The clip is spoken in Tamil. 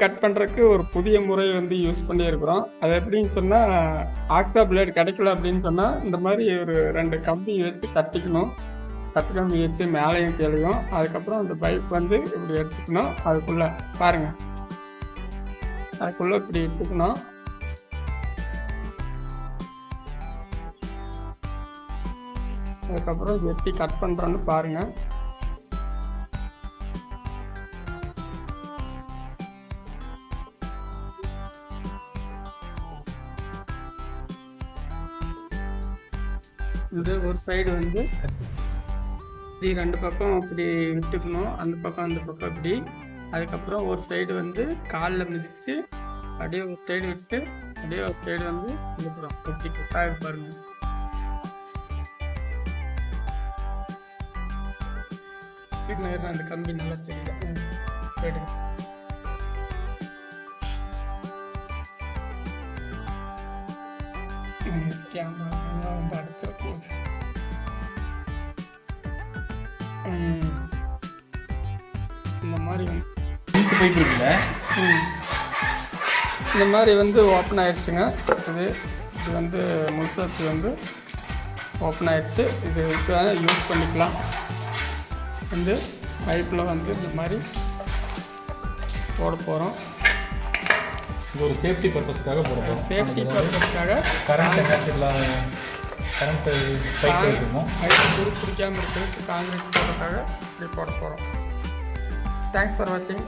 கட் பண்ணுறதுக்கு ஒரு புதிய முறை வந்து யூஸ் பண்ணியிருக்கிறோம். அது எப்படின்னு சொன்னால் ஆக்டா பிளேட் கிடைக்கல அப்படின்னு சொன்னால் இந்த மாதிரி ஒரு ரெண்டு கம்பி வச்சு கட்டிக்கணும். கட்டு கம்பி வச்சு மேலேயும் கீழையும். அதுக்கப்புறம் அந்த பைப் வந்து இப்படி எடுத்துக்கணும். அதுக்குள்ளே பாருங்கள் அதுக்குள்ளே இப்படி எடுத்துக்கணும். அதுக்கப்புறம் எப்படி கட் பண்ணுறோன்னு பாருங்கள் இது ஒரு சைடு வந்து இப்படி ரெண்டு பக்கம் இப்படி விட்டுக்கணும். அந்த பக்கம் அந்த பக்கம் இப்படி. அதுக்கப்புறம் ஒரு சைடு வந்து காலில் மிதித்து அப்படியே ஒரு சைடு விட்டு அப்படியே ஒரு சைடு வந்து கொடுக்குறோம் கொட்டி கட்டாக பாருங்க. நேரம் அந்த கம்பி நல்லா தெரியும் சைடு கேமரா வந்து அடிச்சிட போகுது இந்த மாதிரி வந்து பைப் இருக்குல்ல இந்த மாதிரி வந்து ஓப்பன் ஆயிடுச்சுங்க இது இது வந்து முழுசாச்சு வந்து ஓப்பன் ஆயிடுச்சு இது யூஸ் பண்ணிக்கலாம் வந்து பைப்பில் வந்து இந்த மாதிரி போட போகிறோம் இது ஒரு சேஃப்டி பர்பஸ்க்காக போடுறோம் சேஃப்டி பர்பஸ்க்காக கரண்ட் நேச்சுரலாக கரண்ட் பைப் இருக்கும் துரு பிடிக்காமல் இருக்கிறதுக்கு காங்கிரீட் போடுறதுக்காக இப்படி போட போகிறோம் தேங்க்ஸ் ஃபார் வாட்சிங்